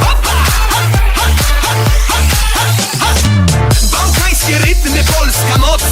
Hopa! Bałkańskie rytmy, polska moc